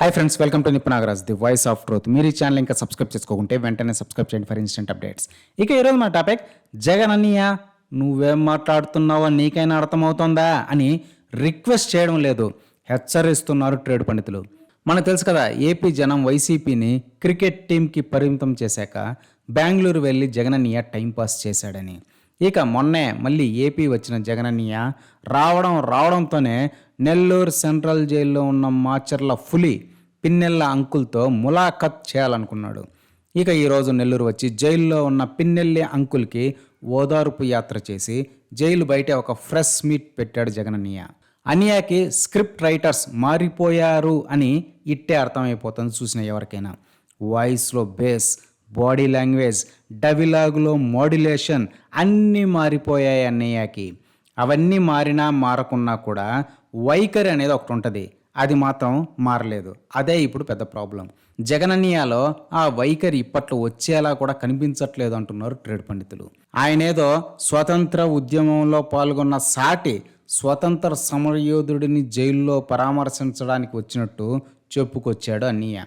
Hi friends welcome to Nipunagaraj the voice of truth మీరు ఈ channel ఇంకా subscribe చేసుకోకుంటే వెంటనే సబ్స్క్రైబ్ చేయండి ఫర్ ఇన్స్టెంట్ అప్డేట్స్ ఇక ఈరోజు మన టాపిక్ జగన్ అన్నయ్య నువ్వేం మాట్లాడుతున్నావో నీకైనా అర్థమవుతుందా? అని రిక్వెస్ట్ చేయడం లేదు. హెచ్చరిస్తున్నారు ట్రేడ్ పండితులు. మనకు తెలుసు కదా ఏపీ జనం వైసీపీని క్రికెట్ టీంకి పరిమితం చేశాక బెంగళూరు వెళ్ళి జగనన్నయ్య టైంపాస్ చేశాడని. ఇక మొన్నే మళ్ళీ ఏపీ వచ్చిన జగనన్నయ్య రావడం రావడంతోనే నెల్లూరు సెంట్రల్ జైల్లో ఉన్న మాచర్ల ఫులి పిన్నెల్ల అంకుల్తో ములాఖత్ చేయాలనుకున్నాడు. ఇక ఈరోజు నెల్లూరు వచ్చి జైల్లో ఉన్న పిన్నెల్లి అంకుల్కి ఓదార్పు యాత్ర చేసి జైలు బయట ఒక ఫ్రెష్ మీట్ పెట్టాడు జగనన్నయ్య. అనియాకి స్క్రిప్ట్ రైటర్స్ మారిపోయారు అని ఇట్టే అర్థమైపోతుంది చూసిన ఎవరికైనా. వాయిస్లో బేస్ బాడీ లాంగ్వేజ్ డవిలాగులో మోడ్యులేషన్ అన్నీ మారిపోయాయి అన్నయ్యకి. అవన్నీ మారినా మారకున్నా కూడా వైఖరి అనేది ఒకటి ఉంటుంది అది మాత్రం మారలేదు. అదే ఇప్పుడు పెద్ద ప్రాబ్లం. జగనన్నయ్యలో ఆ వైఖరి ఇప్పట్లో వచ్చేలా కూడా కనిపించట్లేదు అంటున్నారు ట్రేడ్ పండితులు. ఆయనేదో స్వతంత్ర ఉద్యమంలో పాల్గొన్న సాటి స్వతంత్ర సమరయోధుడిని జైల్లో పరామర్శించడానికి వచ్చినట్టు చెప్పుకొచ్చాడు అన్నయ్య.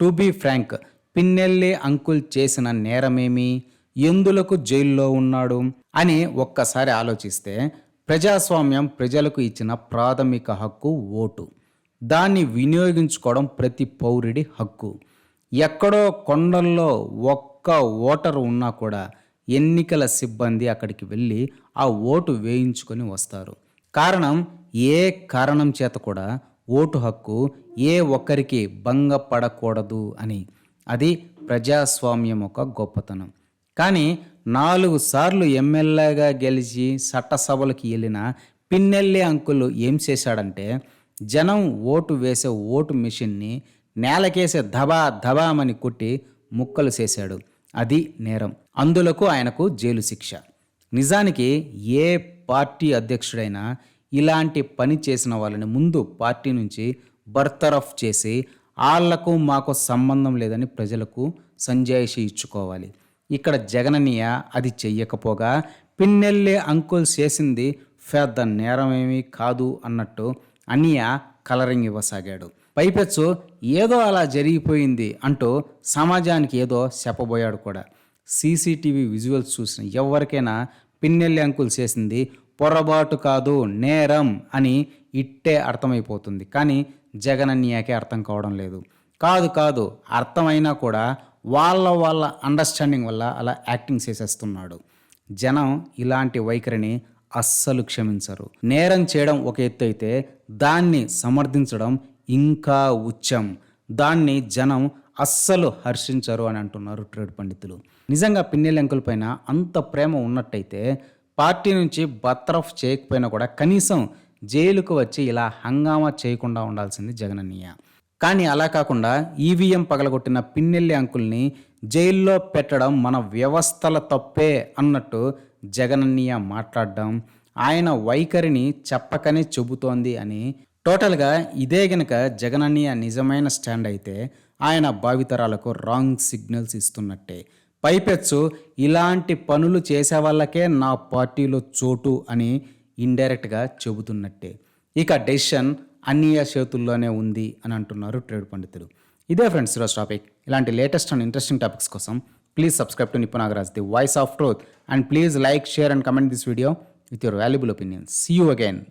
To be frank Pinnelli uncle చేసిన నేరమేమి? ఎందులకు జైల్లో ఉన్నాడు? అని ఒక్కసారి ఆలోచిస్తే ప్రజాస్వామ్యం ప్రజలకు ఇచ్చిన ప్రాథమిక హక్కు ఓటు. దాన్ని వినియోగించుకోవడం ప్రతి పౌరుడి హక్కు. ఎక్కడో కొండల్లో ఒక్క ఓటరు ఉన్నా కూడా ఎన్నికల సిబ్బంది అక్కడికి వెళ్ళి ఆ ఓటు వేయించుకొని వస్తారు. కారణం ఏ కారణం చేత కూడా ఓటు హక్కు ఏ ఒక్కరికి భంగపడకూడదు అని. అది ప్రజాస్వామ్యం ఒక గొప్పతనం. కానీ నాలుగు సార్లు ఎమ్మెల్యేగా గెలిచి చట్టసభలకు వెళ్ళిన పిన్నెల్లి అంకులు ఏం చేశాడంటే జనం ఓటు వేసే ఓటు మిషన్ని నేలకేసే ధబా ధబామని కొట్టి ముక్కలు చేశాడు అది నేరం. అందులకు ఆయనకు జైలు శిక్ష. నిజానికి ఏ పార్టీ అధ్యక్షుడైనా ఇలాంటి పని చేసిన వాళ్ళని ముందు పార్టీ నుంచి బర్తరఫ్ చేసి ఆళ్ళకు మాకు సంబంధం లేదని ప్రజలకు సంజాయిషి ఇచ్చుకోవాలి. ఇక్కడ జగననీయ అది చెయ్యకపోగా పిన్నెల్లి అంకుల్ చేసింది పెద్ద నేరమేమీ కాదు అన్నట్టు అన్నయ్య కలరింగ్ ఇవ్వసాగాడు. పైపెచ్చు ఏదో అలా జరిగిపోయింది అంటూ సమాజానికి ఏదో చెప్పబోయాడు కూడా. సీసీటీవీ విజువల్స్ చూసిన ఎవరికైనా పిన్నెల్లి అంకుల్ చేసింది పొరపాటు కాదు నేరం అని ఇట్టే అర్థమైపోతుంది. కానీ జగనన్నయ్యకే అర్థం కావడం లేదు. కాదు కాదు అర్థమైనా కూడా వాళ్ళ వాళ్ళ అండర్స్టాండింగ్ వల్ల అలా యాక్టింగ్ చేసేస్తున్నాడు. జనం ఇలాంటి వైఖరిని అస్సలు క్షమించరు. నేరం చేయడం ఒక ఎత్తు అయితే దాన్ని సమర్థించడం ఇంకా ఉచ్చం. దాన్ని జనం అస్సలు హర్షించరు అని అంటున్నారు ట్రేడ్ పండితులు. నిజంగా పిన్నెల అంకుల్ పైన అంత ప్రేమ ఉన్నట్టయితే పార్టీ నుంచి బత్రఫ్ చేయకపోయినా కూడా కనీసం జైలుకు వచ్చి ఇలా హంగామా చేయకుండా ఉండాల్సింది జగనన్నయ్య. కానీ అలా కాకుండా ఈవీఎం పగలగొట్టిన పిన్నెల్లి అంకుల్ని జైల్లో పెట్టడం మన వ్యవస్థల తప్పే అన్నట్టు జగనన్నయ్య మాట్లాడడం ఆయన వైఖరిని చెప్పకనే చెబుతోంది అని టోటల్గా ఇదే గనక జగనన్నయ్య నిజమైన స్టాండ్ అయితే ఆయన భావితరాలకు రాంగ్ సిగ్నల్స్ ఇస్తున్నట్టే. పైపెచ్చు ఇలాంటి పనులు చేసే వాళ్ళకే నా పార్టీలో చోటు అని ఇండైరెక్ట్గా చెబుతున్నట్టే. ఇక డెసిషన్ అన్నీయ చేతుల్లోనే ఉంది అని అంటున్నారు ట్రేడ్ పండితులు. ఇదే ఫ్రెండ్స్ ఈరోజు టాపిక్. ఇలాంటి లేటెస్ట్ అండ్ ఇంట్రెస్టింగ్ టాపిక్స్ కోసం please subscribe to Nipunagaraj the voice of truth and please like share and comment this video. with your valuable opinions. See you again.